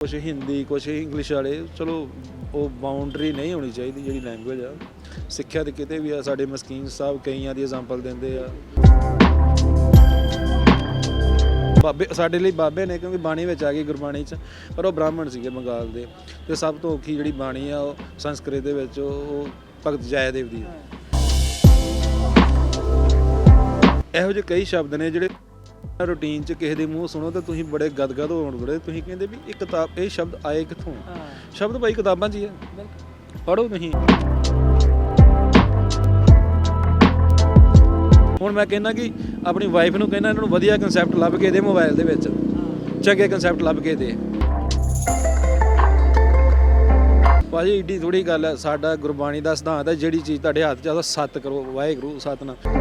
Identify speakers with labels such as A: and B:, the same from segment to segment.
A: ਕੁਝ ਹਿੰਦੀ ਕੁਝ ਇੰਗਲਿਸ਼ ਵਾਲੇ, ਚਲੋ, ਉਹ ਬਾਉਂਡਰੀ ਨਹੀਂ ਹੋਣੀ ਚਾਹੀਦੀ ਜਿਹੜੀ ਲੈਂਗੁਏਜ ਆ। ਸਿੱਖਿਆ ਤੇ ਕਿਤੇ ਵੀ ਆ, ਸਾਡੇ ਮਸਕੀਨ ਸਾਹਿਬ ਕਈਆਂ ਦੀ ਐਗਜ਼ਾਮਪਲ ਦਿੰਦੇ ਆ। ਬਾਬੇ, ਸਾਡੇ ਲਈ ਬਾਬੇ ਨੇ, ਕਿਉਂਕਿ ਬਾਣੀ ਵਿੱਚ ਆ ਗਈ ਗੁਰਬਾਣੀ ਚ, ਪਰ ਉਹ ਬ੍ਰਾਹਮਣ ਸੀਗੇ ਬੰਗਾਲ ਦੇ। ਤੇ ਸਭ ਤੋਂ ਔਖੀ ਜਿਹੜੀ ਬਾਣੀ ਆ, ਉਹ ਸੰਸਕ੍ਰਿਤ ਦੇ ਵਿੱਚ, ਉਹ ਭਗਤ ਜੈਦੇਵ ਦੀ ਇਹੋ ਜਿਹੇ ਕਈ ਸ਼ਬਦ ਨੇ ਜਿਹੜੇ ਰੂਟੀਨ ਚ ਕਿਸੇ ਦੇ ਮੂੰਹ ਸੁਣੋ ਤਾਂ ਤੁਸੀਂ ਬੜੇ ਗਦਗਦ ਹੋਣ ਬੜੇ। ਤੁਸੀਂ ਕਹਿੰਦੇ ਵੀ ਇਹ ਕਿਤਾਬ ਇਹ ਸ਼ਬਦ ਆਏ ਕਿੱਥੋਂ?
B: ਹਾਂ।
A: ਸ਼ਬਦ ਭਾਈ ਕਿਤਾਬਾਂ 'ਚ ਹੀ ਆ ਪੜੋ ਤੁਸੀਂ। ਹੁਣ ਮੈਂ ਕਹਿੰਦਾ ਕਿ ਆਪਣੀ ਵਾਈਫ ਨੂੰ ਕਹਿੰਦਾ ਇਹਨਾਂ ਨੂੰ ਵਧੀਆ ਕਨਸੈਪਟ ਲੱਭ ਕੇ ਦੇ ਮੋਬਾਈਲ ਦੇ ਵਿੱਚ। ਚੰਗੇ ਕਨਸੈਪਟ ਲੱਭ ਕੇ ਦੇ। ਭਾਜੀ ਏਡੀ ਥੋੜੀ ਗੱਲ ਹੈ ਸਾਡਾ ਗੁਰਬਾਣੀ ਦਾ ਸਿਧਾਂਤ ਹੈ ਜਿਹੜੀ ਚੀਜ਼ ਤੁਹਾਡੇ ਹੱਥ 'ਚ ਆ ਸਤ ਕਰੋ ਵਾਹਿਗੁਰੂ ਸਤਨਾਮ।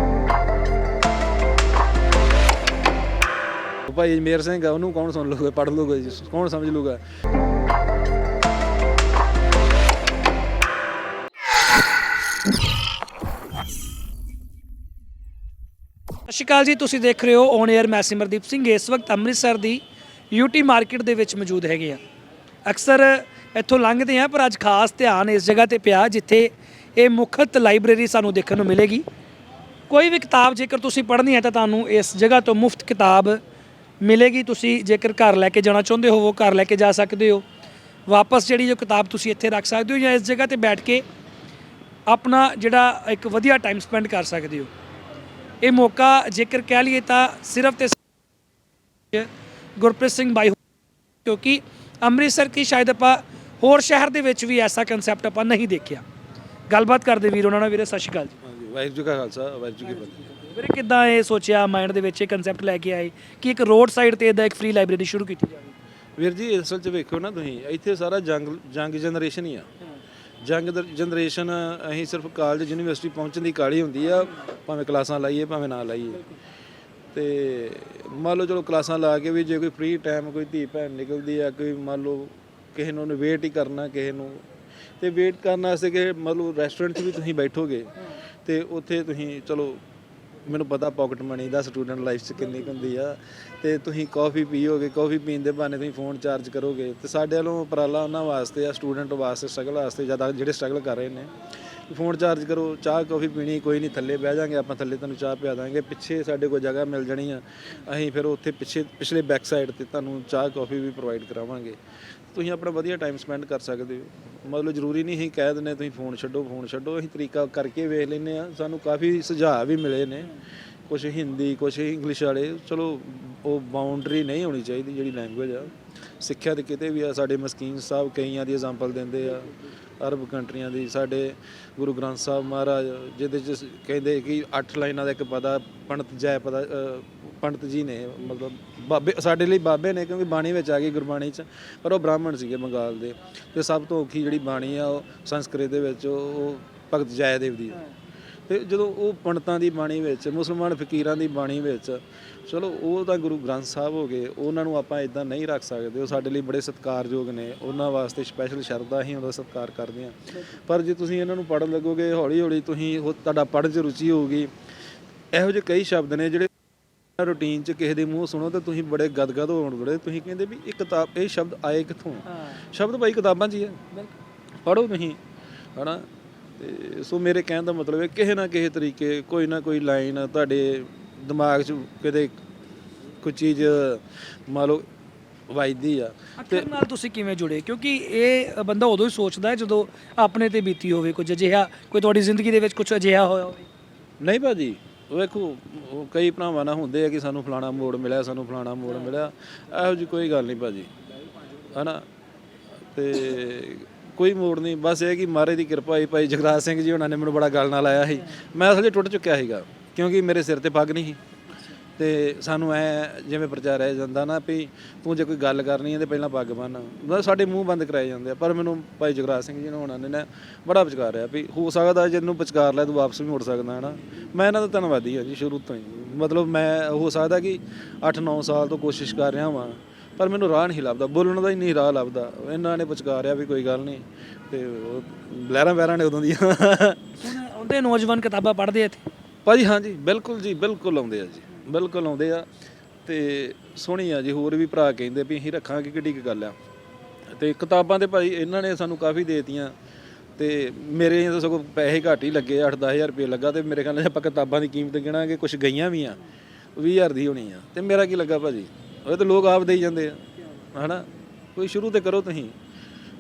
A: ਭਾਈ ਮੇਰ ਸਿੰਘ ਆ, ਉਹਨੂੰ ਕੌਣ ਸੁਣ ਲੂਗਾ ਪੜ ਲੂਗਾ ਜੀ, ਕੌਣ ਸਮਝ ਲੂਗਾ
B: ਸਤਿ ਸ਼੍ਰੀ ਅਕਾਲ ਜੀ, ਤੁਸੀਂ ਦੇਖ ਰਹੇ ਹੋ ਔਨ 에ਅਰ ਮੈਂ ਸਿਮਰਦੀਪ ਸਿੰਘ, ਇਸ ਵਕਤ ਅੰਮ੍ਰਿਤਸਰ ਦੀ ਯੂਟੀ ਮਾਰਕੀਟ ਦੇ ਵਿੱਚ ਮੌਜੂਦ ਹੈਗੇ ਆ। ਅਕਸਰ ਇੱਥੋਂ ਲੰਘਦੇ ਆ ਪਰ ਅੱਜ ਖਾਸ ਧਿਆਨ ਇਸ ਜਗ੍ਹਾ ਤੇ ਪਿਆ, ਜਿੱਥੇ ਇਹ ਮੁਖਤ ਲਾਇਬ੍ਰੇਰੀ ਸਾਨੂੰ ਦੇਖਣ ਨੂੰ ਮਿਲੇਗੀ। ਕੋਈ ਵੀ ਕਿਤਾਬ ਜੇਕਰ ਤੁਸੀਂ ਪੜ੍ਹਨੀ ਹੈ, ਤਾਂ ਤੁਹਾਨੂੰ ਇਸ ਜਗ੍ਹਾ ਤੋਂ ਮੁਫਤ ਕਿਤਾਬ ਮਿਲੇਗੀ, ਤੁਸੀਂ ਜੇਕਰ ਘਰ ਲੈ ਕੇ ਜਾਣਾ ਚਾਹੁੰਦੇ ਹੋ ਉਹ ਘਰ ਲੈ ਕੇ ਜਾ ਸਕਦੇ ਹੋ। ਵਾਪਸ ਜਿਹੜੀ ਜੋ ਕਿਤਾਬ ਤੁਸੀਂ ਇੱਥੇ ਰੱਖ ਸਕਦੇ ਹੋ ਜਾਂ ਇਸ ਜਗ੍ਹਾ ਤੇ ਬੈਠ ਕੇ ਆਪਣਾ ਜਿਹੜਾ ਇੱਕ ਵਧੀਆ ਟਾਈਮ ਸਪੈਂਡ ਕਰ ਸਕਦੇ ਹੋ। ਇਹ ਮੌਕਾ ਜੇਕਰ ਕਹਿ ਲਈਏ ਤਾਂ ਸਿਰਫ ਤੇ ਗੁਰਪ੍ਰੀਤ ਸਿੰਘ ਬਾਈ ਕਿਉਂਕਿ ਅੰਮ੍ਰਿਤਸਰ ਕੀ ਸ਼ਾਇਦ ਆਪਾਂ ਹੋਰ ਸ਼ਹਿਰ ਦੇ ਵਿੱਚ ਵੀ ਐਸਾ ਕਨਸੈਪਟ ਆਪਾਂ ਨਹੀਂ ਦੇਖਿਆ। ਗੱਲਬਾਤ ਕਰਦੇ ਵੀਰ, ਉਹਨਾਂ ਨਾਲ ਵੀਰੇ, ਸਤਿ ਸ਼੍ਰੀ ਅਕਾਲ ਜੀ।
A: ਵਾਹਿਗੁਰੂ ਜੀ ਕਾ ਖਾਲਸਾ ਵਾਹਿਗੁਰੂ ਜੀ ਕੀ ਫਤਿਹ।
B: ਵੀਰੇ ਕਿੱਦਾਂ ਇਹ ਸੋਚਿਆ ਮਾਈਂਡ ਦੇ ਵਿੱਚ ਇਹ ਕਨਸੈਪਟ ਲੈ ਕੇ ਆਏ ਕਿ ਇੱਕ ਰੋਡ ਸਾਈਡ ਤੇ ਇਦਾਂ ਇੱਕ ਫ੍ਰੀ ਲਾਇਬ੍ਰੇਰੀ ਸ਼ੁਰੂ ਕੀਤੀ ਜਾਵੇ?
A: ਵੀਰ ਜੀ ਅਸਲ 'ਚ ਵੇਖੋ ਨਾ ਤੁਸੀਂ ਇੱਥੇ ਸਾਰਾ ਜੰਗ ਜੰਗ ਜਨਰੇਸ਼ਨ ਹੀ ਆ। ਜੰਗ ਜਨਰੇਸ਼ਨ ਅਸੀਂ ਸਿਰਫ ਕਾਲਜ ਯੂਨੀਵਰਸਿਟੀ ਪਹੁੰਚਣ ਦੀ ਕਾਲੀ ਹੁੰਦੀ ਆ ਭਾਵੇਂ ਕਲਾਸਾਂ ਲਾਈਏ ਭਾਵੇਂ ਨਾ ਲਾਈਏ। ਤੇ ਮੰਨ ਲਓ ਚਲੋ ਕਲਾਸਾਂ ਲਾ ਕੇ ਵੀ ਜੇ ਕੋਈ ਫ੍ਰੀ ਟਾਈਮ ਕੋਈ ਧੀ ਭੈਣ ਨਿਕਲਦੀ ਆ ਕੋਈ ਮੰਨ ਲਓ ਕਿਸੇ ਨੂੰ ਵੇਟ ਹੀ ਕਰਨਾ ਕਿਸੇ ਨੂੰ ਤੇ ਵੇਟ ਕਰਨ ਵਾਸਤੇ ਕਿ ਮਤਲਬ ਰੈਸਟੋਰੈਂਟ 'ਚ ਵੀ ਤੁਸੀਂ ਬੈਠੋਗੇ ਤੇ ਉੱਥੇ ਤੁਸੀਂ ਚਲੋ, ਮੈਨੂੰ ਪਤਾ ਪਾਕਟ ਮਨੀ ਦਾ ਸਟੂਡੈਂਟ ਲਾਈਫ 'ਚ ਕਿੰਨੀ ਕੁ ਹੁੰਦੀ ਆ ਤੇ ਤੁਸੀਂ ਕਾਫੀ ਪੀਓਗੇ ਕਾਫੀ ਪੀਣ ਦੇ ਬਹਾਨੇ ਤੁਸੀਂ ਫੋਨ ਚਾਰਜ ਕਰੋਗੇ ਤੇ ਸਾਡੇ ਵੱਲੋਂ ਉਪਰਾਲਾ ਉਹਨਾਂ ਵਾਸਤੇ ਆ ਸਟੂਡੈਂਟ ਵਾਸਤੇ ਸਟਰਗਲ ਵਾਸਤੇ ਜ਼ਿਆਦਾ ਜਿਹੜੇ ਸਟਰਗਲ ਕਰ ਰਹੇ ਨੇ। ਫੋਨ ਚਾਰਜ ਕਰੋ, ਚਾਹ, ਕਾਫੀ ਪੀਣੀ, ਕੋਈ ਨਹੀਂ, ਥੱਲੇ ਬਹਿ ਜਾਾਂਗੇ, ਆਪਾਂ ਥੱਲੇ ਤੁਹਾਨੂੰ ਚਾਹ ਪਿਆ ਦਾਂਗੇ। ਪਿੱਛੇ ਸਾਡੇ ਕੋਲ ਜਗ੍ਹਾ ਮਿਲ ਜਾਣੀ ਆ। ਅਸੀਂ ਫਿਰ ਉੱਥੇ ਪਿੱਛੇ, ਪਿਛਲੇ ਬੈਕ ਸਾਈਡ ਤੇ ਤੁਹਾਨੂੰ ਚਾਹ, ਕਾਫੀ ਵੀ ਪ੍ਰੋਵਾਈਡ ਕਰਾਵਾਂਗੇ। ਤੁਸੀਂ ਆਪਣਾ ਵਧੀਆ ਟਾਈਮ ਸਪੈਂਡ ਕਰ ਸਕਦੇ ਹੋ। ਮਤਲਬ ਜ਼ਰੂਰੀ ਨਹੀਂ ਅਸੀਂ ਕਹਿ ਦਿੰਦੇ, ਤੁਸੀਂ ਫੋਨ ਛੱਡੋ ਫੋਨ ਛੱਡੋ। ਅਸੀਂ ਤਰੀਕਾ ਕਰਕੇ ਵੇਖ ਲੈਨੇ ਆ ਸਾਨੂੰ ਕਾਫੀ ਸੁਝਾਅ ਵੀ ਮਿਲੇ ਨੇ। ਕੁਝ ਹਿੰਦੀ ਕੁਝ ਇੰਗਲਿਸ਼ ਵਾਲੇ। ਚਲੋ, ਉਹ ਬਾਉਂਡਰੀ ਨਹੀਂ ਹੋਣੀ ਚਾਹੀਦੀ ਜਿਹੜੀ ਲੈਂਗੁਏਜ ਆ। ਸਿੱਖਿਆ ਦੇ ਕਿਤੇ ਵੀ ਆ, ਸਾਡੇ ਮਸਕੀਨ ਸਾਹਿਬ ਕਈਆਂ ਦੀ ਐਗਜ਼ਾਮਪਲ ਦਿੰਦੇ ਆ, ਅਰਬ ਕੰਟਰੀਆਂ ਦੀ, ਸਾਡੇ ਗੁਰੂ ਗ੍ਰੰਥ ਸਾਹਿਬ ਮਹਾਰਾਜ, ਜਿਹਦੇ ਚ ਕਹਿੰਦੇ ਕਿ ਅੱਠ ਲਾਈਨਾਂ ਦਾ ਇੱਕ ਪਦਾ ਪੰਡਤ ਜੈ ਪਦਾ ਪੰਡਤ ਜੀ ਨੇ, ਮਤਲਬ ਬਾਬੇ, ਸਾਡੇ ਲਈ ਬਾਬੇ ਨੇ, ਕਿਉਂਕਿ ਬਾਣੀ ਵਿੱਚ ਆ ਗਈ ਗੁਰਬਾਣੀ ਚ, ਪਰ ਉਹ ਬ੍ਰਾਹਮਣ ਸੀਗੇ ਬੰਗਾਲ ਦੇ, ਤੇ ਸਭ ਤੋਂ ਔਖੀ ਜਿਹੜੀ ਬਾਣੀ ਆ, ਉਹ ਸੰਸਕ੍ਰਿਤ ਦੇ ਵਿੱਚ, ਉਹ ਭਗਤ ਜੈਦੇਵ ਦੀ ਆ। ਤੇ ਜਦੋਂ ਉਹ ਪੰਡਤਾਂ ਦੀ ਬਾਣੀ ਵਿੱਚ ਮੁਸਲਮਾਨ ਫਕੀਰਾਂ ਦੀ ਬਾਣੀ ਵਿੱਚ ਚਲੋ ਉਹ ਤਾਂ ਗੁਰੂ ਗ੍ਰੰਥ ਸਾਹਿਬ ਹੋ ਗਏ ਉਹਨਾਂ ਨੂੰ ਆਪਾਂ ਇਦਾਂ ਨਹੀਂ ਰੱਖ ਸਕਦੇ ਉਹ ਸਾਡੇ ਲਈ ਬੜੇ ਸਤਿਕਾਰਯੋਗ ਨੇ ਉਹਨਾਂ ਵਾਸਤੇ ਸਪੈਸ਼ਲ ਸ਼ਰਧਾ ਹੀ ਉਹਦਾ ਸਤਿਕਾਰ ਕਰਦੇ ਆ। ਪਰ ਜੇ ਤੁਸੀਂ ਇਹਨਾਂ ਨੂੰ ਪੜ੍ਹਨ ਲੱਗੋਗੇ ਹੌਲੀ ਹੌਲੀ ਤੁਸੀਂ ਉਹ ਤੁਹਾਡਾ ਪੜ੍ਹਨ 'ਚ ਰੁਚੀ ਹੋਊਗੀ। ਇਹੋ ਜਿਹੇ ਕਈ ਸ਼ਬਦ ਨੇ ਜਿਹੜੇ ਰੂਟੀਨ 'ਚ ਕਿਸੇ ਦੇ ਮੂੰਹ ਸੁਣੋ ਤਾਂ ਤੁਸੀਂ ਬੜੇ ਗਦਗਦ ਹੋਣ ਬੜੇ ਤੁਸੀਂ ਕਹਿੰਦੇ ਵੀ ਇਹ ਕਿਤਾਬ ਇਹ ਸ਼ਬਦ ਆਏ ਕਿੱਥੋਂ?
B: ਹਾਂ।
A: ਸ਼ਬਦ ਭਾਈ ਕਿਤਾਬਾਂ 'ਚ ਹੀ ਆ ਪੜੋ ਤੁਸੀਂ ਹਨਾ? ਤੇ ਸੋ ਮੇਰੇ ਕਹਿਣ ਦਾ ਮਤਲਬ ਹੈ ਕਿਸੇ ਨਾ ਕਿਸੇ ਤਰੀਕੇ ਕੋਈ ਨਾ ਕੋਈ ਲਾਈਨ ਤੁਹਾਡੇ ਦਿਮਾਗ 'ਚ ਕਿਤੇ ਕੋਈ ਚੀਜ਼ ਮੰਨ ਲਓ ਵੱਜਦੀ ਆ।
B: ਅੱਖਰ ਨਾਲ ਤੁਸੀਂ ਕਿਵੇਂ ਜੁੜੇ? ਕਿਉਂਕਿ ਇਹ ਬੰਦਾ ਉਦੋਂ ਹੀ ਸੋਚਦਾ ਹੈ ਜਦੋਂ ਆਪਣੇ ਤੇ ਬੀਤੀ ਹੋਵੇ ਕੁਝ ਅਜਿਹਾ ਕੋਈ ਤੁਹਾਡੀ ਜ਼ਿੰਦਗੀ ਦੇ ਵਿੱਚ ਕੁਝ ਅਜਿਹਾ ਹੋਇਆ ਹੋਵੇ।
A: ਨਹੀਂ ਭਾਜੀ ਵੇਖੋ ਉਹ ਕਈ ਭਰਾਵਾਂ ਨਾਲ ਹੁੰਦੇ ਆ ਕਿ ਸਾਨੂੰ ਫਲਾਣਾ ਮੋੜ ਮਿਲਿਆ ਸਾਨੂੰ ਫਲਾਣਾ ਮੋੜ ਮਿਲਿਆ। ਇਹੋ ਜੀ ਕੋਈ ਗੱਲ ਨਹੀਂ ਭਾਜੀ। ਹਨਾ? ਤੇ ਕੋਈ ਮੋੜ ਨਹੀਂ, ਬਸ ਇਹ ਕਿ ਮਹਾਰਾਜ ਦੀ ਕਿਰਪਾ ਹੋਈ ਭਾਈ ਜਗਰਾਜ ਸਿੰਘ ਜੀ ਉਹਨਾਂ ਨੇ ਮੈਨੂੰ ਬੜਾ ਗੱਲ ਨਾਲ ਆਇਆ ਸੀ। ਮੈਂ ਅਸਲ 'ਚ ਟੁੱਟ ਚੁੱਕਿਆ ਸੀਗਾ, ਕਿਉਂਕਿ ਮੇਰੇ ਸਿਰ ਤੇ ਪੱਗ ਨਹੀਂ ਸੀ। ਤੇ ਸਾਨੂੰ ਐ ਜਿਵੇਂ ਪ੍ਰਚਾਰਿਆ ਜਾਂਦਾ ਨਾ ਵੀ ਤੂੰ ਜੇ ਕੋਈ ਗੱਲ ਕਰਨੀ ਹੈ ਤੇ ਪਹਿਲਾਂ ਪੱਗ ਬੰਨ। ਮਤਲਬ ਸਾਡੇ ਮੂੰਹ ਬੰਦ ਕਰਾਏ ਜਾਂਦੇ ਆ, ਪਰ ਮੈਨੂੰ ਭਾਈ ਜਗਰਾਜ ਸਿੰਘ ਜੀ ਨੇ, ਉਹਨਾਂ ਨੇ ਨਾ ਬੜਾ ਵਿਚਾਰਿਆ ਵੀ ਹੋ ਸਕਦਾ ਜਿਹਨੂੰ ਵਿਚਾਰ ਲੈ ਤੂੰ ਵਾਪਸ ਵੀ ਮੁੜ ਸਕਦਾ ਹੈ ਨਾ ਮੈਂ ਇਹਨਾਂ ਦਾ ਧੰਨਵਾਦੀ ਹਾਂ ਜੀ, ਸ਼ੁਰੂ ਤੋਂ ਹੀ। ਮਤਲਬ ਮੈਂ, ਹੋ ਸਕਦਾ ਕਿ 8-9 ਸਾਲ ਤੋਂ ਕੋਸ਼ਿਸ਼ ਕਰ ਰਿਹਾ ਹਾਂ ਪਰ ਮੈਨੂੰ ਰਾਹ ਨਹੀਂ ਲੱਭਦਾ ਬੋਲਣ ਦਾ ਹੀ ਨਹੀਂ ਰਾਹ ਲੱਭਦਾ। ਇਹਨਾਂ ਨੇ ਵਿਚਾਰਿਆ ਵੀ ਕੋਈ ਗੱਲ ਨਹੀਂ ਤੇ ਲਹਿਰਾਂ ਵਹਿਰਾਂ ਨੇ ਉਦੋਂ ਦੀਆਂ।
B: ਆਉਂਦੇ ਨੌਜਵਾਨ ਕਿਤਾਬਾਂ ਪੜ੍ਹਦੇ ਇੱਥੇ?
A: ਭਾਜੀ ਹਾਂਜੀ ਬਿਲਕੁਲ ਜੀ ਬਿਲਕੁਲ ਆਉਂਦੇ ਆ ਜੀ ਬਿਲਕੁਲ ਆਉਂਦੇ ਆ। ਤੇ ਸੋਹਣੀ ਆ ਜੀ ਹੋਰ ਵੀ ਭਰਾ ਕਹਿੰਦੇ ਵੀ ਅਸੀਂ ਰੱਖਾਂਗੇ ਕਿੱਡੀ ਕੁ ਗੱਲ ਆ। ਤੇ ਕਿਤਾਬਾਂ ਤੇ ਭਾਈ ਇਹਨਾਂ ਨੇ ਸਾਨੂੰ ਕਾਫੀ ਦੇਤੀਆਂ। ਤੇ ਮੇਰੇ ਤਾਂ ਸਗੋਂ ਪੈਸੇ ਘੱਟ ਹੀ ਲੱਗੇ 8-10000 ਰੁਪਏ ਲੱਗਾ ਤੇ ਮੇਰੇ ਖਿਆਲ ਨਾਲ ਆਪਾਂ ਕਿਤਾਬਾਂ ਦੀ ਕੀਮਤ ਗਿਣਾਂਗੇ ਕੁਝ ਗਈਆਂ ਵੀ ਆ 20000 ਦੀ ਹੋਣੀ ਆ। ਤੇ ਮੇਰਾ ਕੀ ਲੱਗਾ ਭਾਜੀ? ਉਹ ਤਾਂ ਲੋਕ ਆਪ ਦੇਈ ਜਾਂਦੇ ਆ, ਹਨਾ? ਕੋਈ ਸ਼ੁਰੂ ਤੇ ਕਰੋ ਤੁਸੀਂ।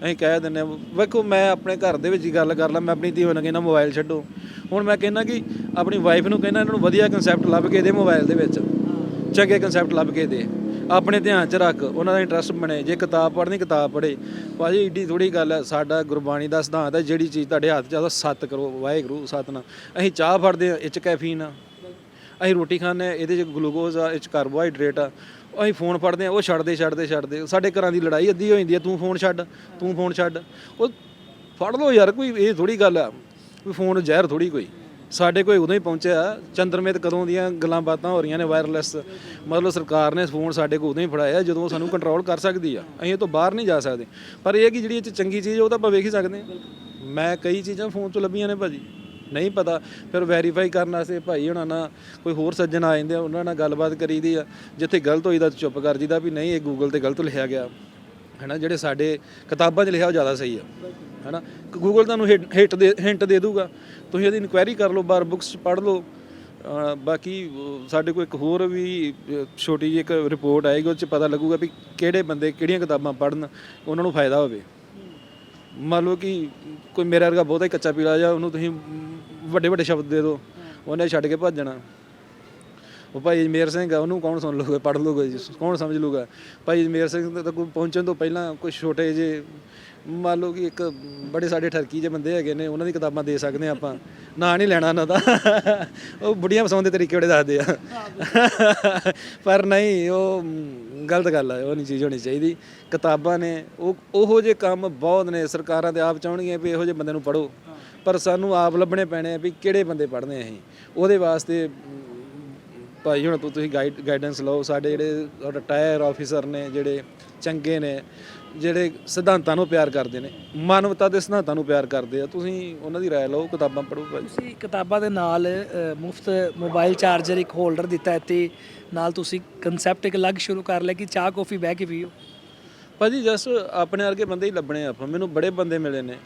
A: ਅਸੀਂ ਕਹਿ ਦਿੰਨੇ ਆ, ਵੇਖੋ, ਮੈਂ ਆਪਣੇ ਘਰ ਦੇ ਵਿੱਚ ਹੀ ਗੱਲ ਕਰ ਲਾਂ, ਮੈਂ ਆਪਣੀ ਧੀ ਨੂੰ ਕਹਿੰਦਾ ਮੋਬਾਈਲ ਛੱਡੋ। ਹੁਣ ਮੈਂ ਕਹਿੰਦਾ ਕਿ ਆਪਣੀ ਵਾਈਫ ਨੂੰ ਕਹਿੰਦਾ ਇਹਨਾਂ ਨੂੰ ਵਧੀਆ ਕਨਸੈਪਟ ਲੱਭ ਕੇ ਦੇ ਮੋਬਾਈਲ ਦੇ ਵਿੱਚ। ਚੰਗੇ ਕਨਸੈਪਟ ਲੱਭ ਕੇ ਦੇ। ਆਪਣੇ ਧਿਆਨ 'ਚ ਰੱਖ, ਉਹਨਾਂ ਦਾ ਇੰਟਰਸਟ ਬਣੇ। ਜੇ ਕਿਤਾਬ ਪੜ੍ਹਨੀ, ਕਿਤਾਬ ਪੜ੍ਹੇ। ਭਾਜੀ, ਏਡੀ ਥੋੜੀ ਗੱਲ ਹੈ ਸਾਡਾ ਗੁਰਬਾਣੀ ਦਾ ਸਿਧਾਂਤ ਹੈ ਜਿਹੜੀ ਚੀਜ਼ ਤੁਹਾਡੇ ਹੱਥ 'ਚ ਆ ਸੱਤ ਕਰੋ, ਵਾਹਿਗੁਰੂ, ਸਤਨਾਮ। ਅਸੀਂ ਚਾਹ ਫੜਦੇ ਆ, ਇਹ 'ਚ ਕੈਫੀਨ ਆ। ਅਸੀਂ ਰੋਟੀ ਖਾਂਦੇ ਆ, ਇਹਦੇ 'ਚ ਗਲੂਕੋਜ਼ ਆ, ਇਹ 'ਚ ਕਾਰਬੋਹਾਈਡਰੇਟ ਆ। ਅਸੀਂ ਫੋਨ ਫੜਦੇ ਆ ਉਹ ਛੱਡਦੇ ਛੱਡਦੇ ਛੱਡਦੇ। ਸਾਡੇ ਘਰਾਂ ਦੀ ਲੜਾਈ ਅੱਧੀ ਹੋ ਜਾਂਦੀ ਹੈ, ਤੂੰ ਫੋਨ ਛੱਡ, ਤੂੰ ਫੋਨ ਛੱਡ। ਉਹ ਫੜ ਲਓ ਯਾਰ, ਕੋਈ ਇਹ ਥੋੜੀ ਗੱਲ ਆ ਕੋਈ ਫੋਨ ਜ਼ਹਿਰ ਥੋੜੀ ਕੋਈ। ਸਾਡੇ ਕੋਲ ਉਦੋਂ ਹੀ ਪਹੁੰਚਿਆ, ਚੰਦਰਮੇਤ ਕਦੋਂ ਦੀਆਂ ਗੱਲਾਂ ਬਾਤਾਂ ਹੋ ਰਹੀਆਂ ਨੇ ਵਾਇਰਲੈਸ ਮਤਲਬ ਸਰਕਾਰ ਨੇ ਫੋਨ ਸਾਡੇ ਕੋਲ ਉਦੋਂ ਹੀ ਫੜਾਇਆ, ਜਦੋਂ ਉਹ ਸਾਨੂੰ ਕੰਟਰੋਲ ਕਰ ਸਕਦੀ ਆ। ਅਸੀਂ ਇਹ ਤੋਂ ਬਾਹਰ ਨਹੀਂ ਜਾ ਸਕਦੇ। ਪਰ ਇਹ ਕਿ ਜਿਹੜੀ ਇਹ 'ਚ ਚੰਗੀ ਚੀਜ਼ ਉਹ ਤਾਂ ਆਪਾਂ ਵੇਖ ਹੀ ਸਕਦੇ ਹਾਂ। ਮੈਂ ਕਈ ਚੀਜ਼ਾਂ ਫੋਨ 'ਚ ਲੱਭੀਆਂ ਨੇ ਭਾਜੀ। ਨਹੀਂ ਪਤਾ। ਫਿਰ ਵੈਰੀਫਾਈ ਕਰਨ ਵਾਸਤੇ ਭਾਈ ਹੁਣਾਂ ਨਾਲ ਕੋਈ ਹੋਰ ਸੱਜਣ ਆ ਜਾਂਦੇ ਆ, ਉਹਨਾਂ ਨਾਲ ਗੱਲਬਾਤ ਕਰੀਦੀ ਆ। ਜਿੱਥੇ ਗਲਤ ਹੋਈ ਦਾ ਚੁੱਪ ਕਰ ਜੀਦਾ ਵੀ ਨਹੀਂ, ਇਹ ਗੂਗਲ ਤੇ ਗਲਤ ਲਿਖਿਆ ਗਿਆ। ਹੈਨਾ, ਜਿਹੜੇ ਸਾਡੇ ਕਿਤਾਬਾਂ 'ਚ ਲਿਖਿਆ ਉਹ ਜ਼ਿਆਦਾ ਸਹੀ ਆ। ਹੈਨਾ ਗੂਗਲ ਤੁਹਾਨੂੰ ਹਿੱਟ ਦੇ, ਹਿੰਟ ਦੇ ਦੂਗਾ। ਤੁਸੀਂ ਇਹਦੀ ਇਨਕੁਆਇਰੀ ਕਰ ਲਓ ਬਾਰ ਬੁੱਕਸ ਪੜ੍ਹ ਲਓ। ਬਾਕੀ ਸਾਡੇ ਕੋਲ ਇੱਕ ਹੋਰ ਵੀ ਛੋਟੀ ਜਿਹੀ ਇੱਕ ਰਿਪੋਰਟ ਆਏਗੀ ਉਹ 'ਚ ਪਤਾ ਲੱਗੂਗਾ ਵੀ ਕਿਹੜੇ ਬੰਦੇ ਕਿਹੜੀਆਂ ਕਿਤਾਬਾਂ ਪੜ੍ਹਨ, ਉਹਨਾਂ ਨੂੰ ਫਾਇਦਾ ਹੋਵੇ। ਮੰਨ ਲਓ ਕਿ ਕੋਈ ਮੇਰੇ ਵਰਗਾ ਬਹੁਤਾ ਹੀ ਕੱਚਾ ਪੀਲਾ ਜਾਂ ਉਹਨੂੰ ਤੁਸੀਂ ਵੱਡੇ ਵੱਡੇ ਸ਼ਬਦ ਦੇ ਦਿਓ, ਉਹਨੇ ਛੱਡ ਕੇ ਭੱਜ ਜਾਣਾ। ਉਹ ਭਾਈ ਅਜਮੇਰ ਸਿੰਘ ਆ, ਉਹਨੂੰ ਕੌਣ ਸੁਣ ਲੂਗਾ ਪੜ੍ਹ ਲੂਗਾ ਜੀ, ਕੌਣ ਸਮਝ ਲੂਗਾ ਭਾਈ ਅਜਮੇਰ ਸਿੰਘ ਤਾਂ ਕੋਈ ਪਹੁੰਚਣ ਤੋਂ ਪਹਿਲਾਂ ਕੋਈ ਛੋਟੇ ਜੇ ਮੰਨ ਲਓ ਕਿ ਇੱਕ ਬੜੇ ਸਾਡੇ ਠਰਕੀ ਜੇ ਬੰਦੇ ਹੈਗੇ ਨੇ, ਉਹਨਾਂ ਦੀ ਕਿਤਾਬਾਂ ਦੇ ਸਕਦੇ ਹਾਂ ਆਪਾਂ। ਨਾਂ ਨਹੀਂ ਲੈਣਾ ਉਹਨਾਂ ਦਾ। ਉਹ ਬੁੜੀਆਂ ਫਸਾਉਣ ਦੇ ਤਰੀਕੇ ਬੜੇ ਦੱਸਦੇ ਆ। ਪਰ ਨਹੀਂ, ਉਹ ਗਲਤ ਗੱਲ ਹੈ ਉਹ ਨਹੀਂ ਚੀਜ਼ ਹੋਣੀ ਚਾਹੀਦੀ। ਕਿਤਾਬਾਂ ਨੇ, ਉਹ, ਉਹੋ ਜਿਹੇ ਕੰਮ ਬਹੁਤ ਨੇ, ਸਰਕਾਰਾਂ ਤੇ ਆਪ ਚਾਹਣਗੀਆਂ ਵੀ ਇਹੋ ਜਿਹੇ ਬੰਦੇ ਨੂੰ ਪੜੋ ਪਰ ਸਾਨੂੰ ਆਪ ਲੱਭਣੇ ਪੈਣੇ ਆ ਵੀ ਕਿਹੜੇ ਬੰਦੇ ਪੜ੍ਹਨੇ ਅਸੀਂ। ਉਹਦੇ ਵਾਸਤੇ ਭਾਈ ਹੁਣ ਤੋਂ ਤੁਸੀਂ ਗਾਈਡ ਗਾਈਡੈਂਸ ਲਓ ਸਾਡੇ ਜਿਹੜੇ ਰਿਟਾਇਰ ਆਫੀਸਰ ਨੇ ਜਿਹੜੇ ਚੰਗੇ ਨੇ ਜਿਹੜੇ ਸਿਧਾਂਤਾਂ ਨੂੰ ਪਿਆਰ ਕਰਦੇ ਨੇ ਮਾਨਵਤਾ ਦੇ ਸਿਧਾਂਤਾਂ ਨੂੰ ਪਿਆਰ ਕਰਦੇ ਆ ਤੁਸੀਂ ਉਹਨਾਂ ਦੀ ਰਾਏ ਲਓ ਕਿਤਾਬਾਂ ਪੜ੍ਹੋ ਭਾਈ।
B: ਤੁਸੀਂ ਕਿਤਾਬਾਂ ਦੇ ਨਾਲ ਮੁਫਤ ਮੋਬਾਈਲ ਚਾਰਜਰ ਇੱਕ ਹੋਲਡਰ ਦਿੱਤਾ ਹੈ ਤੇ ਨਾਲ ਤੁਸੀਂ ਕਨਸੈਪਟ ਇੱਕ ਅਲੱਗ ਸ਼ੁਰੂ ਕਰ ਲਿਆ ਕਿ ਚਾਹ ਕੌਫੀ ਬਹਿ ਕੇ ਪੀਓ।
A: ਭਾਜੀ ਜਸ ਆਪਣੇ ਵਰਗੇ ਬੰਦੇ ਹੀ ਲੱਭਣੇ ਆਪਾਂ ਮੈਨੂੰ ਬੜੇ ਬੰਦੇ ਮਿਲੇ ਨੇ।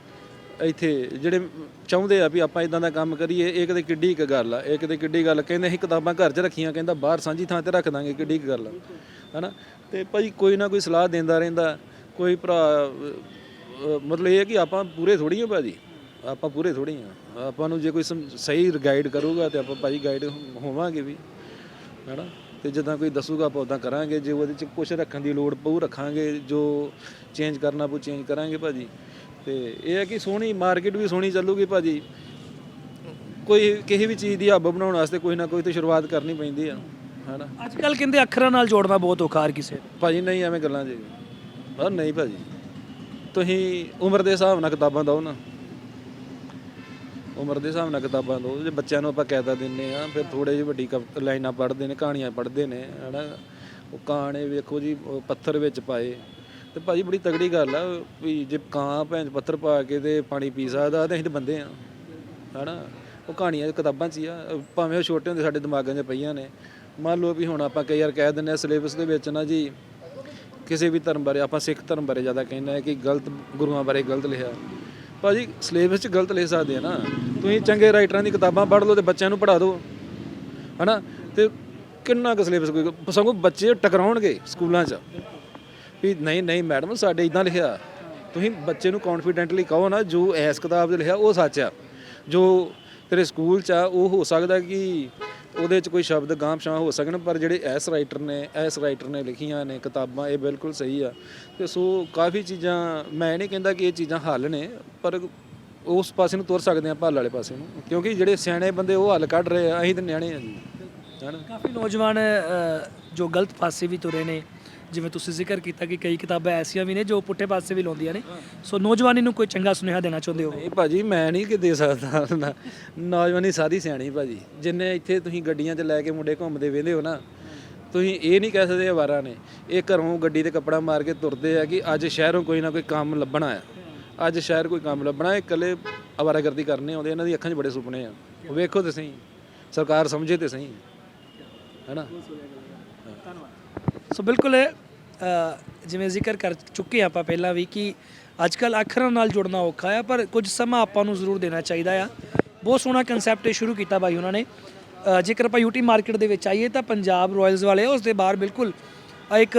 A: ਇੱਥੇ ਜਿਹੜੇ ਚਾਹੁੰਦੇ ਆ ਵੀ ਆਪਾਂ ਇਦਾਂ ਦਾ ਕੰਮ ਕਰੀਏ, ਇਹ ਕਿਤੇ ਕਿੱਡੀ ਇੱਕ ਗੱਲ ਆ, ਇਹ ਕਿਤੇ ਕਿੱਡੀ ਗੱਲ ਕਹਿੰਦੇ ਅਸੀਂ ਕਿਤਾਬਾਂ ਘਰ 'ਚ ਰੱਖੀਆਂ, ਕਹਿੰਦਾ ਬਾਹਰ ਸਾਂਝੀ ਥਾਂ ਤੇ ਰੱਖ ਦਾਂਗੇ, ਕਿੱਡੀ ਇੱਕ ਗੱਲ ਆ। ਹਨਾ? ਤੇ ਭਾਜੀ ਕੋਈ ਨਾ ਕੋਈ ਸਲਾਹ ਦਿੰਦਾ ਰਹਿੰਦਾ, ਕੋਈ ਭਰਾ ਮਤਲਬ ਇਹ ਹੈ ਕਿ ਆਪਾਂ ਪੂਰੇ ਥੋੜੀ ਆ ਭਾਜੀ, ਆਪਾਂ ਪੂਰੇ ਥੋੜੀ ਆ। ਆਪਾਂ ਨੂੰ ਜੇ ਕੋਈ ਸਮ- ਸਹੀ ਗਾਈਡ ਕਰੂਗਾ ਤੇ ਆਪਾਂ ਭਾਜੀ ਗਾਈਡ ਹੋਵਾਂਗੇ ਵੀ, ਹੈਨਾ? ਤੇ ਜਦੋਂ ਕੋਈ ਦੱਸੂਗਾ ਆਪਾਂ ਉਦਾਂ ਕਰਾਂਗੇ, ਜੇ ਉਹਦੇ ਚ ਕੁਝ ਰੱਖਣ ਦੀ ਲੋੜ ਪਊ, ਰੱਖਾਂਗੇ, ਜੋ ਚੇਂਜ ਕਰਨਾ ਪਊ ਚੇਂਜ ਕਰਾਂਗੇ ਭਾਜੀ। ਤੇ ਇਹ ਹੈ ਕਿ ਸੋਹਣੀ ਮਾਰਕੀਟ ਵੀ ਸੋਹਣੀ ਚੱਲੂਗੀ ਭਾਜੀ। ਕੋਈ ਕਿਸੇ ਵੀ ਚੀਜ਼ ਦੀ ਹੱਬ ਬਣਾਉਣ ਵਾਸਤੇ ਕੋਈ ਨਾ ਕੋਈ ਤੇ ਸ਼ੁਰੂਆਤ ਕਰਨੀ ਪੈਂਦੀ ਆ ਹੈਨਾ?
B: ਅੱਜ ਕੱਲ ਕਹਿੰਦੇ ਅੱਖਰਾਂ ਨਾਲ ਜੋੜਨਾ ਬਹੁਤ ਔਖਾ ਹਰ ਕਿਸੇ ਨੂੰ।
A: ਭਾਜੀ ਨਹੀਂ ਐਵੇਂ ਗੱਲਾਂ ਜੀ। ਹਾਂ ਨਹੀਂ ਭਾਜੀ। ਤੁਸੀਂ ਉਮਰ ਦੇ ਹਿਸਾਬ ਨਾਲ ਕਿਤਾਬਾਂ ਦਿਓ ਨਾ। ਉਮਰ ਦੇ ਹਿਸਾਬ ਨਾਲ ਕਿਤਾਬਾਂ ਦਿਓ। ਜੇ ਬੱਚਿਆਂ ਨੂੰ ਆਪਾਂ ਕਾਇਦਾ ਦਿੰਨੇ ਆ ਫਿਰ ਥੋੜੇ ਜਿਹੀ ਵੱਡੀ ਕਵ- ਲਾਈਨਾਂ ਪੜ੍ਹਦੇ ਨੇ ਕਹਾਣੀਆਂ ਪੜ੍ਹਦੇ ਨੇ ਹਨਾ? ਉਹ ਕਹਾਣੇ ਵੇਖੋ ਜੀ ਉਹ ਪੱਥਰ ਵਿੱਚ ਪਾਏ। ਤੇ ਭਾਜੀ ਬੜੀ ਤਗੜੀ ਗੱਲ ਆ ਵੀ ਜੇ ਕਾਂ ਭੈਣ 'ਚ ਪੱਥਰ ਪਾ ਕੇ ਤੇ ਪਾਣੀ ਪੀ ਸਕਦਾ, ਤੇ ਅਸੀਂ ਤਾਂ ਬੰਦੇ ਆ। ਹਨਾ? ਉਹ ਕਹਾਣੀਆਂ, ਕਿਤਾਬਾਂ 'ਚ ਹੀ ਆ। ਭਾਵੇਂ ਉਹ ਛੋਟੇ ਹੁੰਦੇ ਸਾਡੇ ਦਿਮਾਗਾਂ 'ਚ ਪਈਆਂ ਨੇ। ਮੰਨ ਲਓ ਵੀ ਹੁਣ ਆਪਾਂ ਕਈ ਵਾਰ ਕਹਿ ਦਿੰਦੇ ਆ ਸਿਲੇਬਸ ਦੇ ਵਿੱਚ ਨਾ ਜੀ, ਕਿਸੇ ਵੀ ਧਰਮ ਬਾਰੇ, ਆਪਾਂ ਸਿੱਖ ਧਰਮ ਬਾਰੇ ਜ਼ਿਆਦਾ ਕਹਿੰਦੇ ਆ ਕਿ ਗਲਤ ਗੁਰੂਆਂ ਬਾਰੇ ਗਲਤ ਲਿਖਿਆ। ਭਾਜੀ ਸਿਲੇਬਸ 'ਚ ਗਲਤ ਲਿਖ ਸਕਦੇ ਆ ਨਾ। ਤੁਸੀਂ ਚੰਗੇ ਰਾਈਟਰਾਂ ਦੀ ਕਿਤਾਬਾਂ ਪੜ੍ਹ ਲਓ ਤੇ ਬੱਚਿਆਂ ਨੂੰ ਪੜ੍ਹਾ ਦਿਓ। ਹਨਾ? ਤੇ ਕਿੰਨਾ ਕੁ ਸਿਲੇਬਸ ਕੋਈ ਸਗੋਂ ਬੱਚੇ ਟਕਰਾਉਣਗੇ ਸਕੂਲਾਂ 'ਚ। ਵੀ ਨਹੀਂ ਨਹੀਂ ਮੈਡਮ, ਸਾਡੇ ਇਦਾਂ ਲਿਖਿਆ। ਤੁਸੀਂ ਬੱਚੇ ਨੂੰ ਕੌਨਫੀਡੈਂਟਲੀ ਕਹੋ ਨਾ, ਜੋ ਐਸ ਕਿਤਾਬ 'ਚ ਲਿਖਿਆ, ਉਹ ਸੱਚ ਆ। ਜੋ ਤੇਰੇ ਸਕੂਲ 'ਚ ਆ, ਉਹ ਹੋ ਸਕਦਾ ਕਿ ਉਹਦੇ 'ਚ ਕੋਈ ਸ਼ਬਦ ਗਾਂਪਸ਼ਾਂ ਹੋ ਸਕਣ, ਪਰ ਜਿਹੜੇ ਐਸ ਰਾਈਟਰ ਨੇ ਐਸ ਰਾਈਟਰ ਨੇ ਲਿਖੀਆਂ ਨੇ ਕਿਤਾਬਾਂ, ਇਹ ਬਿਲਕੁਲ ਸਹੀ ਆ। ਤੇ ਸੋ ਕਾਫੀ ਚੀਜ਼ਾਂ, ਮੈਂ ਨਹੀਂ ਕਹਿੰਦਾ ਕਿ ਇਹ ਚੀਜ਼ਾਂ ਹੱਲ ਨੇ, ਪਰ ਉਸ ਪਾਸੇ ਨੂੰ ਤੁਰ ਸਕਦੇ ਆ ਭੱਲ ਵਾਲੇ ਪਾਸੇ ਨੂੰ। ਕਿਉਂਕਿ ਜਿਹੜੇ ਸਿਆਣੇ ਬੰਦੇ ਉਹ ਹੱਲ ਕੱਢ ਰਹੇ ਆ, ਅਸੀਂ ਤਾਂ ਨਿਆਣੇ ਆ ਜੀ।
B: ਕਾਫੀ ਨੌਜਵਾਨ ਜੋ ਗਲਤ ਪਾਸੇ ਵੀ ਤੁਰੇ ਨੇ ਜਿਵੇਂ ਤੁਸੀਂ ਜ਼ਿਕਰ ਕੀਤਾ ਕਿ ਕਈ ਕਿਤਾਬਾਂ ਐਸੀਆਂ ਵੀ ਨੇ ਜੋ ਪੁੱਠੇ ਪਾਸੇ ਵੀ ਲਾਉਂਦੀਆਂ ਨੇ। ਸੋ ਨੌਜਵਾਨੀ ਨੂੰ ਕੋਈ ਚੰਗਾ ਸੁਨੇਹਾ ਦੇਣਾ ਚਾਹੁੰਦੇ ਹੋ?
A: ਨਹੀਂ ਭਾਜੀ ਮੈਂ ਨਹੀਂ ਕਿ ਦੇ ਸਕਦਾ। ਨਾ- ਨੌਜਵਾਨੀ ਸਾਰੀ ਸਿਆਣੀ ਭਾਜੀ। ਜਿੰਨੇ ਇੱਥੇ ਤੁਸੀਂ ਗੱਡੀਆਂ 'ਚ ਲੈ ਕੇ ਮੁੰਡੇ ਘੁੰਮਦੇ ਵੇਂਦੇ ਹੋ ਨਾ ਤੁਸੀਂ ਇਹ ਨਹੀਂ ਕਹਿ ਸਕਦੇ ਅਵਾਰਾ ਨੇ। ਇਹ ਘਰੋਂ ਗੱਡੀ ਤੇ ਕੱਪੜਾ ਮਾਰ ਕੇ ਤੁਰਦੇ ਆ ਕਿ ਅੱਜ ਸ਼ਹਿਰੋਂ ਕੋਈ ਨਾ ਕੋਈ ਕੰਮ ਲੱਭਣਾ ਆ। ਅੱਜ ਸ਼ਹਿਰ ਕੋਈ ਕੰਮ ਲੱਭਣਾ ਇਹ ਇਕੱਲੇ ਅਵਾਰਾਗਰਦੀ ਕਰਨੇ ਆਉਂਦੇ ਇਹਨਾਂ ਦੀ ਅੱਖਾਂ 'ਚ ਬੜੇ ਸੁਪਨੇ ਆ। ਵੇਖੋ ਤੇ ਸਹੀ। ਸਰਕਾਰ ਸਮਝੇ ਤੇ ਸਹੀ। ਹੈਨਾ?
B: ਸੋ ਬਿਲਕੁਲ ਇਹ ਜਿਵੇਂ ਜ਼ਿਕਰ ਕਰ ਚੁੱਕੇ ਹਾਂ ਆਪਾਂ ਪਹਿਲਾਂ ਵੀ ਕਿ ਅੱਜ ਕੱਲ ਅੱਖਰਾਂ ਨਾਲ ਜੁੜਨਾ ਔਖਾ ਆ, ਪਰ ਕੁਝ ਸਮਾਂ ਆਪਾਂ ਨੂੰ ਜ਼ਰੂਰ ਦੇਣਾ ਚਾਹੀਦਾ ਆ। ਬਹੁਤ ਸੋਹਣਾ ਕਨਸੈਪਟ ਸ਼ੁਰੂ ਕੀਤਾ ਬਾਈ ਉਹਨਾਂ ਨੇ। ਜੇਕਰ ਆਪਾਂ ਯੂਟੀ ਮਾਰਕੀਟ ਦੇ ਵਿੱਚ ਆਈਏ ਤਾਂ ਪੰਜਾਬ ਰਾਇਲਸ ਵਾਲੇ ਉਸ ਦੇ ਬਾਹਰ ਬਿਲਕੁਲ ਇੱਕ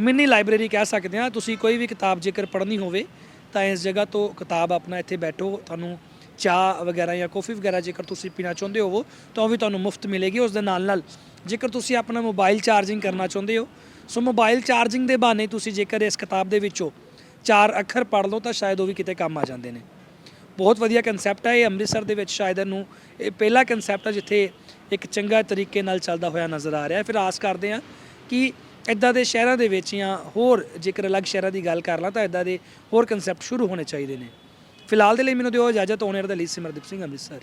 B: ਮਿੰਨੀ ਲਾਇਬ੍ਰੇਰੀ ਕਹਿ ਸਕਦੇ ਹਾਂ। ਤੁਸੀਂ ਕੋਈ ਵੀ ਕਿਤਾਬ ਜੇਕਰ ਪੜ੍ਹਨੀ ਹੋਵੇ ਤਾਂ ਇਸ ਜਗ੍ਹਾ ਤੋਂ ਕਿਤਾਬ ਆਪਣਾ ਇੱਥੇ ਬੈਠੋ। ਤੁਹਾਨੂੰ ਚਾਹ ਵਗੈਰਾ ਜਾਂ ਕੌਫੀ ਵਗੈਰਾ ਜੇਕਰ ਤੁਸੀਂ ਪੀਣਾ ਚਾਹੁੰਦੇ ਹੋਵੋ ਤਾਂ ਉਹ ਵੀ ਤੁਹਾਨੂੰ ਮੁਫਤ ਮਿਲੇਗੀ। ਉਸ ਦੇ ਨਾਲ ਨਾਲ ਜੇਕਰ ਤੁਸੀਂ ਆਪਣਾ ਮੋਬਾਈਲ ਚਾਰਜਿੰਗ ਕਰਨਾ ਚਾਹੁੰਦੇ ਹੋ ਸੋ ਮੋਬਾਈਲ ਚਾਰਜਿੰਗ ਦੇ ਬਹਾਨੇ ਤੁਸੀਂ ਜੇਕਰ ਇਸ ਕਿਤਾਬ ਦੇ ਵਿੱਚੋਂ ਚਾਰ ਅੱਖਰ ਪੜ੍ਹ ਲਓ ਤਾਂ ਸ਼ਾਇਦ ਉਹ ਵੀ ਕਿਤੇ ਕੰਮ ਆ ਜਾਂਦੇ ਨੇ। ਬਹੁਤ ਵਧੀਆ ਕਨਸੈਪਟ ਹੈ ਇਹ ਅੰਮ੍ਰਿਤਸਰ ਦੇ ਵਿੱਚ ਸ਼ਾਇਦ ਇਹਨੂੰ ਇਹ ਪਹਿਲਾ ਕਨਸੈਪਟ ਹੈ ਜਿੱਥੇ ਇੱਕ ਚੰਗਾ ਤਰੀਕੇ ਨਾਲ ਚੱਲਦਾ ਹੋਇਆ ਨਜ਼ਰ ਆ ਰਿਹਾ। ਫਿਰ ਆਸ ਕਰਦੇ ਹਾਂ ਕਿ ਇਦਾਂ ਦੇ ਸ਼ਹਿਰਾਂ ਦੇ ਵਿੱਚ ਜਾਂ ਹੋਰ ਜੇਕਰ ਅਲੱਗ ਸ਼ਹਿਰਾਂ ਦੀ ਗੱਲ ਕਰ ਲਾਂ ਤਾਂ ਇਦਾਂ ਦੇ ਹੋਰ ਕਨਸੈਪਟ ਸ਼ੁਰੂ ਹੋਣੇ ਚਾਹੀਦੇ ਨੇ। ਫਿਲਹਾਲ ਦੇ ਲਈ ਮੈਨੂੰ ਦਿਓ ਇਜਾਜ਼ਤ ਓਨਰ ਦੇ ਲਈ ਸਿਮਰਦੀਪ ਸਿੰਘ ਅੰਮ੍ਰਿਤਸਰ।